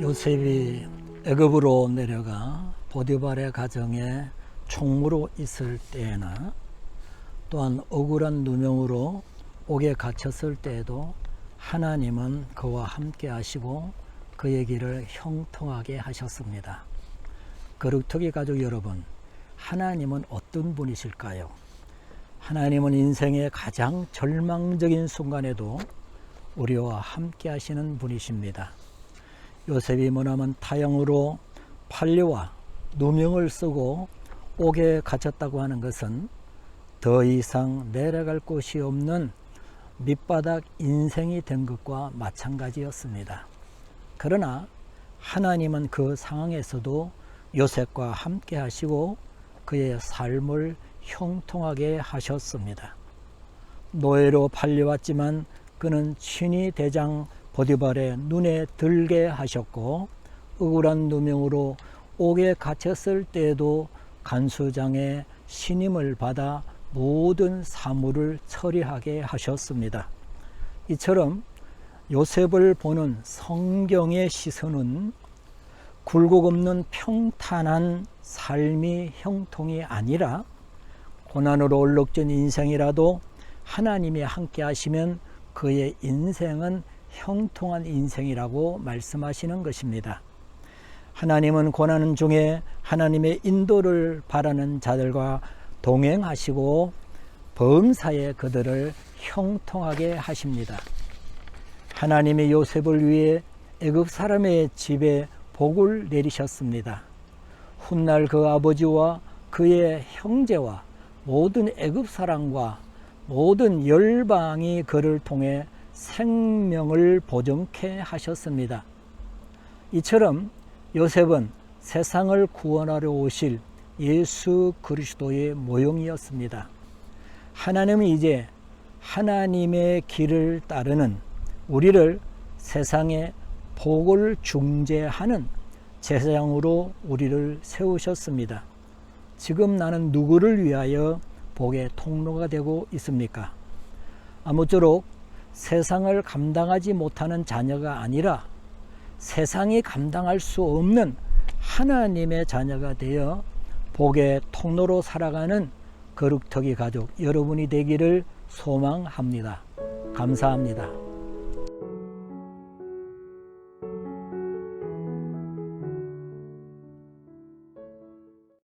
요셉이 애굽으로 내려가 보디발의 가정에 총무로 있을 때나 또한 억울한 누명으로 옥에 갇혔을 때에도 하나님은 그와 함께 하시고 그의 길을 형통하게 하셨습니다. 거룩토기 가족 여러분, 하나님은 어떤 분이실까요? 하나님은 인생의 가장 절망적인 순간에도 우리와 함께 하시는 분이십니다. 요셉이 머나먼 타영으로 판례와 누명을 쓰고 옥에 갇혔다고 하는 것은 더 이상 내려갈 곳이 없는 밑바닥 인생이 된 것과 마찬가지였습니다. 그러나 하나님은 그 상황에서도 요셉과 함께 하시고 그의 삶을 형통하게 하셨습니다. 노예로 팔려왔지만 그는 친히 대장 보디발의 눈에 들게 하셨고 억울한 누명으로 옥에 갇혔을 때에도 간수장의 신임을 받아 모든 사물을 처리하게 하셨습니다. 이처럼 요셉을 보는 성경의 시선은 굴곡 없는 평탄한 삶이 형통이 아니라 고난으로 얼룩진 인생이라도 하나님이 함께 하시면 그의 인생은 형통한 인생이라고 말씀하시는 것입니다. 하나님은 고난 중에 하나님의 인도를 바라는 자들과 동행하시고 범사에 그들을 형통하게 하십니다. 하나님의 요셉을 위해 애굽 사람의 집에 복을 내리셨습니다. 훗날 그 아버지와 그의 형제와 모든 애굽 사람과 모든 열방이 그를 통해 생명을 보정케 하셨습니다. 이처럼 요셉은 세상을 구원하려 오실 예수 그리스도의 모형이었습니다. 하나님은 이제 하나님의 길을 따르는 우리를 세상에 복을 중재하는 제사장으로 우리를 세우셨습니다. 지금 나는 누구를 위하여 복의 통로가 되고 있습니까? 아무쪼록 세상을 감당하지 못하는 자녀가 아니라 세상이 감당할 수 없는 하나님의 자녀가 되어 복의 통로로 살아가는 거룩터기 가족 여러분이 되기를 소망합니다. 감사합니다.